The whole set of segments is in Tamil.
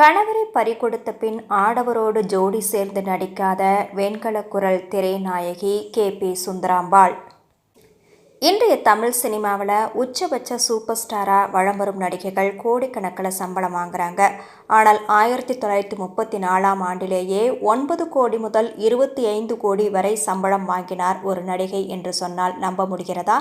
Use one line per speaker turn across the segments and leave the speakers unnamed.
கணவரை பறிகொடுத்த பின் ஆடவரோடு ஜோடி சேர்ந்து நடிக்காத வெண்கல குரல் திரைநாயகி கே பி சுந்தராம்பாள். இன்றைய தமிழ் சினிமாவில் உச்சபட்ச சூப்பர் ஸ்டாராக வளம் வரும் நடிகைகள் கோடிக்கணக்கில் சம்பளம் வாங்குறாங்க. ஆனால் ஆயிரத்தி தொள்ளாயிரத்தி முப்பத்தி நாலாம் ஆண்டிலேயே ஒன்பது கோடி முதல் இருபத்தி ஐந்து கோடி வரை சம்பளம் வாங்கினார் ஒரு நடிகை என்று சொன்னால் நம்ப முடிகிறதா?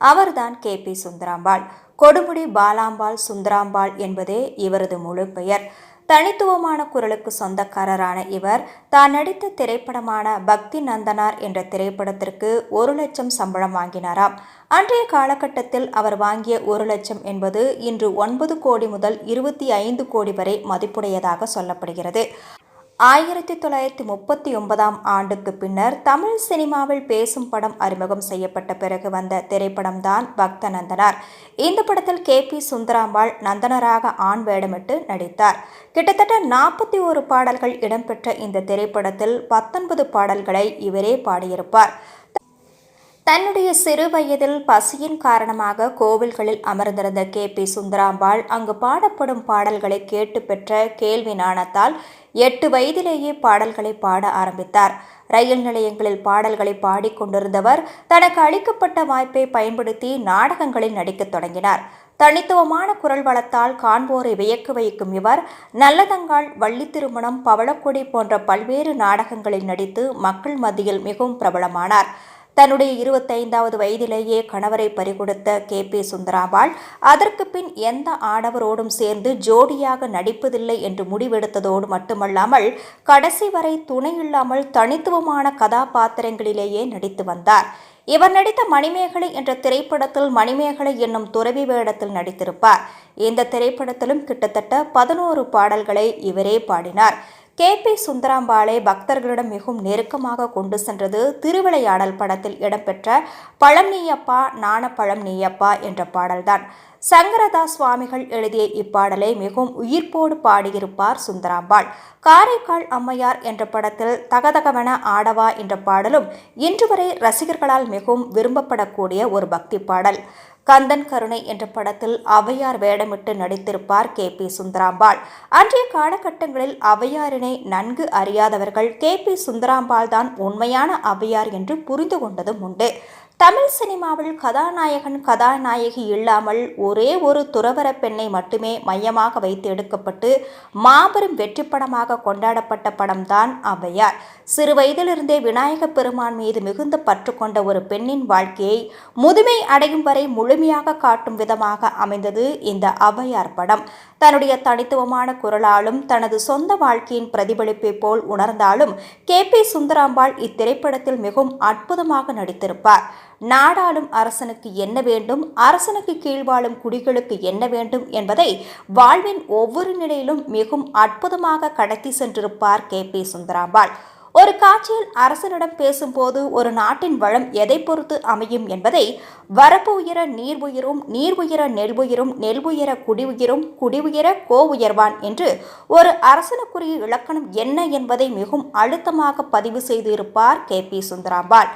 அவர்தான் கே பி சுந்தராம்பாள். கொடுமுடி பாலாம்பாள் சுந்தராம்பாள் என்பதே இவரது முழு பெயர். தனித்துவமான குரலுக்கு சொந்தக்காரரான இவர் தான் நடித்த திரைப்படமான பக்தி நந்தனார் என்ற திரைப்படத்திற்கு ஒரு லட்சம் சம்பளம் வாங்கினாராம். அன்றைய காலகட்டத்தில் அவர் வாங்கிய ஒரு லட்சம் என்பது இன்று ஒன்பது கோடி முதல் இருபத்தி ஐந்து கோடி வரை மதிப்புடையதாக சொல்லப்படுகிறது. ஆயிரத்தி தொள்ளாயிரத்தி முப்பத்தி ஒன்பதாம் ஆண்டுக்கு பின்னர் தமிழ் சினிமாவில் பேசும் படம் அறிமுகம் செய்யப்பட்ட பிறகு வந்த திரைப்படம்தான் பக்த நந்தனார் இந்த படத்தில் கே. பி. சுந்தராம்பாள் நந்தனராக ஆண் வேடமிட்டு நடித்தார். கிட்டத்தட்ட நாற்பத்தி ஒரு பாடல்கள் இடம்பெற்ற இந்த திரைப்படத்தில் பத்தொன்பது பாடல்களை இவரே பாடியிருப்பார். தன்னுடைய சிறு வயதில் பசியின் காரணமாக கோவில்களில் அமர்ந்திருந்த கே. பி. சுந்தராம்பாள் அங்கு பாடப்படும் பாடல்களை கேட்டு பெற்ற கேள்வி நாணத்தால் எட்டு வயதிலேயே பாடல்களை பாட ஆரம்பித்தார். ரயில் நிலையங்களில் பாடல்களை பாடிக்கொண்டிருந்தவர் தனக்கு அளிக்கப்பட்ட வாய்ப்பை பயன்படுத்தி நாடகங்களில் நடிக்கத் தொடங்கினார். தனித்துவமான குரல் வளத்தால் காண்போரை வியக்க வைக்கும் இவர் நல்லதங்கால் வள்ளி திருமணம் பவளக்கொடி போன்ற பல்வேறு நாடகங்களில் நடித்து மக்கள் மத்தியில் மிகவும் பிரபலமானார். தன்னுடைய இருபத்தைந்தாவது வயதிலேயே கணவரை பறிகொடுத்த கே. பி. சுந்தராம்பாள் அதற்கு பின் எந்த ஆடவரோடும் சேர்ந்து ஜோடியாக நடிப்பதில்லை என்று முடிவெடுத்ததோடு மட்டுமல்லாமல் கடைசி வரை துணை இல்லாமல் தனித்துவமான கதாபாத்திரங்களிலேயே நடித்து வந்தார். இவர் நடித்த மணிமேகலை என்ற திரைப்படத்தில் மணிமேகலை என்னும் துறவி வேடத்தில் நடித்திருப்பார். இந்த திரைப்படத்திலும் கிட்டத்தட்ட பதினோரு பாடல்களை இவரே பாடினார். கே. பி. சுந்தராம்பாளை பக்தர்களிடம் மிகவும் நெருக்கமாக கொண்டு சென்றது திருவிளையாடல் படத்தில் இடம்பெற்ற பழம் நீயப்பா நாண பழம் நீயப்பா என்ற பாடல்தான். சங்கரதாஸ் சுவாமிகள் எழுதிய இப்பாடலை மிகவும் உயிர்ப்போடு பாடியிருப்பார் சுந்தராம்பாள். காரைக்கால் அம்மையார் என்ற படத்தில் தகதகவன ஆடவா என்ற பாடலும் இன்று வரை ரசிகர்களால் மிகவும் விரும்பப்படக்கூடிய ஒரு பக்தி பாடல். கந்தன் கருணை என்ற படத்தில் அவையார் வேடமிட்டு நடித்திருப்பார் கே பி சுந்தராம்பாள். அன்றைய காலகட்டங்களில் அவையாரினை நன்கு அறியாதவர்கள் கே பி சுந்தராம்பாள் தான் உண்மையான அவையார் என்று புரிந்து கொண்டதும் உண்டு. தமிழ் சினிமாவில் கதாநாயகன் கதாநாயகி இல்லாமல் ஒரே ஒரு துறவர பெண்ணை மட்டுமே மையமாக வைத்து எடுக்கப்பட்டு மாபெரும் வெற்றி படமாக கொண்டாடப்பட்ட படம்தான் ஔவையார். சிறு வயதிலிருந்தே விநாயக பெருமான் மீது மிகுந்த பற்று கொண்ட ஒரு பெண்ணின் வாழ்க்கையை முதுமை அடையும் வரை முழுமையாக காட்டும் விதமாக அமைந்தது இந்த ஔவையார் படம். தன்னுடைய தனித்துவமான குரலாலும் தனது சொந்த வாழ்க்கையின் பிரதிபலிப்பை போல் உணர்ந்தாலும் கே. பி. சுந்தராம்பாள் இத்திரைப்படத்தில் மிகவும் அற்புதமாக நடித்திருப்பார். நாடாளும் அரசனுக்கு என்ன வேண்டும் அரசனுக்கு கீழ்வாழும் குடிகளுக்கு என்ன வேண்டும் என்பதை வாழ்வின் ஒவ்வொரு நிலையிலும் மிகவும் அற்புதமாக கடத்தி சென்றிருப்பார் கே. பி. சுந்தராம்பாள். ஒரு காட்சியில் அரசனிடம் பேசும்போது ஒரு நாட்டின் வளம் எதை பொறுத்து அமையும் என்பதை வரப்பு உயர நீர் உயரும் நீர் உயர நெல் உயரும் நெல் உயர குடி உயரும் குடி உயர கோ உயர்வான் என்று ஒரு அரசனுக்குரிய இலக்கணம் என்ன என்பதை மிகவும் அழுத்தமாக பதிவு செய்திருப்பார் கே. பி. சுந்தராம்பாள்.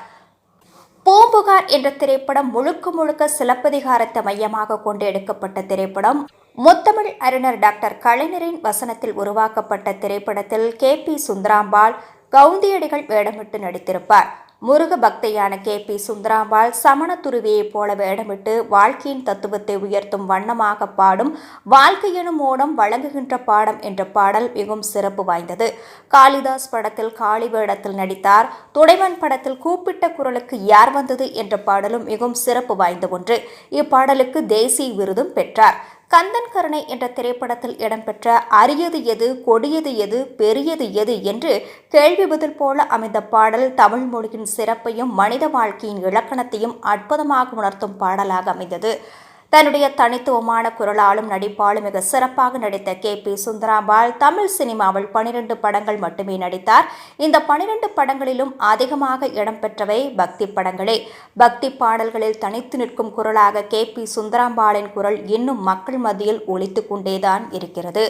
பூம்புகார் என்ற திரைப்படம் முழுக்க முழுக்க சிலப்பதிகாரத்தை மையமாக கொண்டு எடுக்கப்பட்ட திரைப்படம். முத்தமிழ் அறிஞர் டாக்டர் கலைஞரின் வசனத்தில் உருவாக்கப்பட்ட திரைப்படத்தில் கே பி சுந்தராம்பாள் கவுந்தியடிகள் வேடமிட்டு நடித்திருப்பார். முருக பக்தையான கே பி சுந்தராம்பாள் சமண துருவியைப் போல வேடமிட்டு வாழ்க்கையின் தத்துவத்தை உயர்த்தும் வண்ணமாக பாடும் வாழ்க்கையினும் ஓடம் வழங்குகின்ற பாடம் என்ற பாடல் மிகவும் சிறப்பு வாய்ந்தது. காளிதாஸ் படத்தில் காளி வேடத்தில் நடித்தார். துடைவன் படத்தில் கூப்பிட்ட குரலுக்கு யார் வந்தது என்ற பாடலும் மிகவும் சிறப்பு வாய்ந்த ஒன்று. இப்பாடலுக்கு தேசிய விருதும் பெற்றார். கந்தன் கருணை என்ற திரைப்படத்தில் இடம்பெற்ற அரியது எது கொடியது எது பெரியது எது என்று கேள்வி பதில் போல அமைந்த பாடல் தமிழ் மொழியின் சிறப்பையும் மனித வாழ்க்கையின் இலக்கணத்தையும் அற்புதமாக உணர்த்தும் பாடலாக அமைந்தது. தன்னுடைய தனித்துவமான குரலாலும் நடிப்பாலும் மிக சிறப்பாக நடித்த கே பி சுந்தராபால் தமிழ் சினிமாவில் பனிரெண்டு படங்கள் மட்டுமே நடித்தார். இந்த பனிரெண்டு படங்களிலும் அதிகமாக இடம்பெற்றவை பக்தி படங்களே. பக்தி பாடல்களில் தனித்து நிற்கும் குரலாக கே பி சுந்தராம்பாளின் குரல் இன்னும் மக்கள் மத்தியில் ஒழித்து கொண்டேதான் இருக்கிறது.